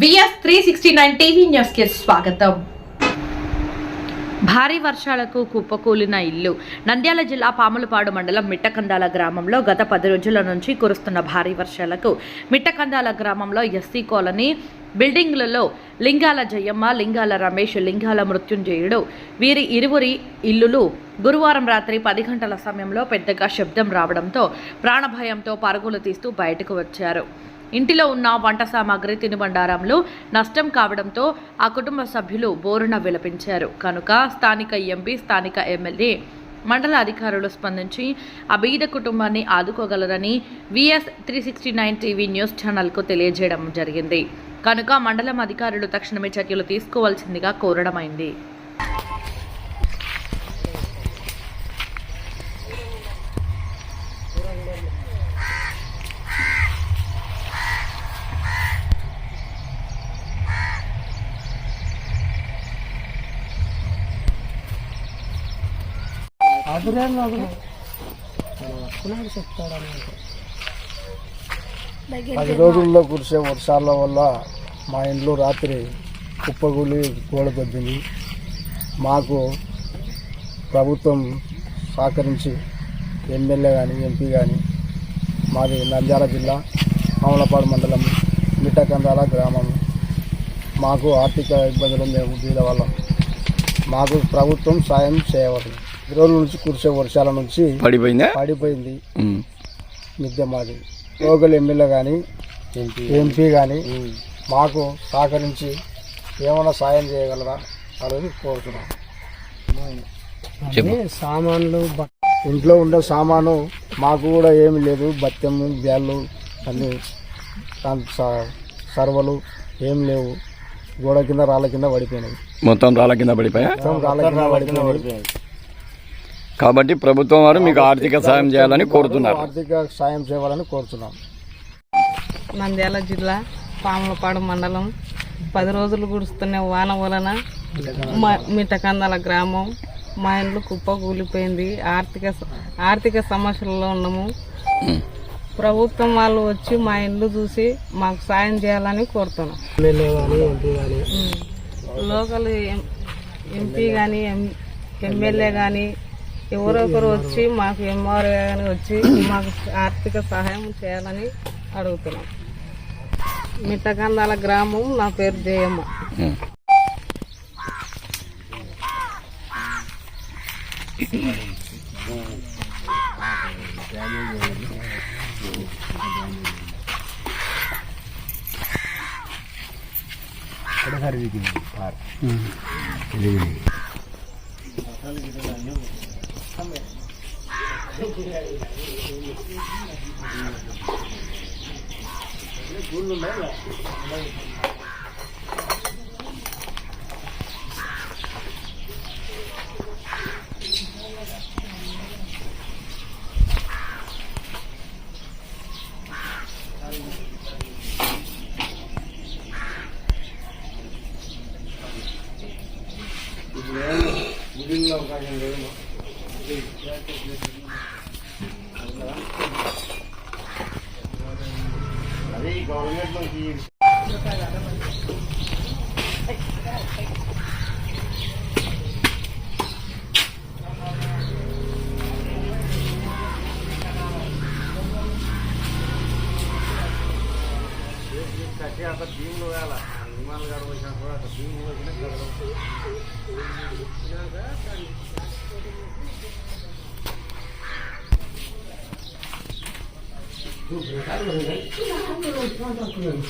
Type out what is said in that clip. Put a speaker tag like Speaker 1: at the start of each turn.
Speaker 1: VS three sixty nine TV news స్వాగతం. భారీ వర్షాలకు కుప్పకూలిన ఇల్లు. నంద్యాల జిల్లా పాములపాడు మండలం మిట్టకందాల గ్రామంలో గత పది రోజుల నుంచి కురుస్తున్న భారీ వర్షాలకు మిట్టకందాల గ్రామంలో ఎస్సీ కాలనీ బిల్డింగ్లలో లింగాల జయమ్మ లింగాల రమేష్ లింగాల మృత్యుంజయుడు. వీరి ఇరువురి ఇల్లులు గురువారం రాత్రి పది గంటల సమయంలో పెద్దగా శబ్దం రావడంతో ప్రాణభయంతో పరుగులు తీస్తూ బయటకు వచ్చారు. ఇంటిలో ఉన్న వంట సామాగ్రి తినుబండారంలో నష్టం కావడంతో ఆ కుటుంబ సభ్యులు బోరున విలపించారు. కనుక స్థానిక ఎంపీ స్థానిక ఎమ్మెల్యే మండల అధికారులు స్పందించి అబీద కుటుంబాన్ని ఆదుకోగలరని VS three sixty nine TV news ఛానల్కు తెలియజేయడం జరిగింది. కనుక మండలం అధికారులు తక్షణమే చర్యలు తీసుకోవాల్సిందిగా కోరడమైంది.
Speaker 2: పది
Speaker 3: రోజుల్లో కురిసే వర్షాల వల్ల మా ఇంట్లో రాత్రి కుప్పగూలి గోడ కొద్దింది. మాకు ప్రభుత్వం సహకరించి ఎమ్మెల్యే కానీ ఎంపీ కానీ మాది నంద్యాల జిల్లా మామలపాడు మండలం మిట్టకందాల గ్రామం. మాకు ఆర్థిక ఇబ్బందులు మేము బీద వాళ్ళం మాకు ప్రభుత్వం సాయం చేయవలదు ఈ రోజుల నుంచి కురిసే వర్షాల నుంచి
Speaker 4: పడిపోయిందా?
Speaker 3: పడిపోయింది. మిద్దె మాది. లోకల్ ఎమ్మెల్యే కానీ
Speaker 5: ఎంపీ
Speaker 3: కానీ మాకు సహకరించి ఏమైనా సాయం చేయగలరా అని కోరుతున్నాం.
Speaker 6: సామాన్లు
Speaker 3: ఇంట్లో ఉండే సామాను మాకు కూడా ఏమి లేదు. బత్తెము బ్యాళ్ళు అన్ని సర్వలు ఏం లేవు. గోడ కింద రాళ్ళ కింద పడిపోయినాయి.
Speaker 4: మొత్తం రాళ్ళ కింద పడిపోయా?
Speaker 3: మొత్తం రాళ్ళ కింద
Speaker 5: పడిపోయినాయి.
Speaker 4: కాబట్టి ప్రభుత్వం వారు మీకు ఆర్థిక సాయం చేయాలని కోరుతున్నారు.
Speaker 3: ఆర్థిక సాయం చేయాలని కోరుతున్నాం.
Speaker 7: నంద్యాల జిల్లా పాములపాడు మండలం పది రోజులు కురుస్తున్న వాన వలన
Speaker 6: మా
Speaker 7: మిట్టకందాల గ్రామం మా ఇండ్లు కుప్ప కూలిపోయింది ఆర్థిక ఆర్థిక సమస్యల్లో ఉన్నాము. ప్రభుత్వం వాళ్ళు వచ్చి మా ఇండ్లు చూసి మాకు సాయం చేయాలని కోరుతున్నాం. లోకల్ ఎం- ఎంపీ కానీ ఎమ్మెల్యే కానీ ఎవరో ఒకరు వచ్చి మాకు ఎంఆర్ఏ అని వచ్చి మాకు ఆర్థిక సహాయం చేయాలని అడుగుతున్నాం. మిట్టకందాల గ్రామం నా పేరు జయమ్మ.
Speaker 5: 우리는 우리는 가는 거예요 뭐. Yeah, that's right. 그거 뭐 다른 거는 이거
Speaker 6: 한 번은 한번 그냥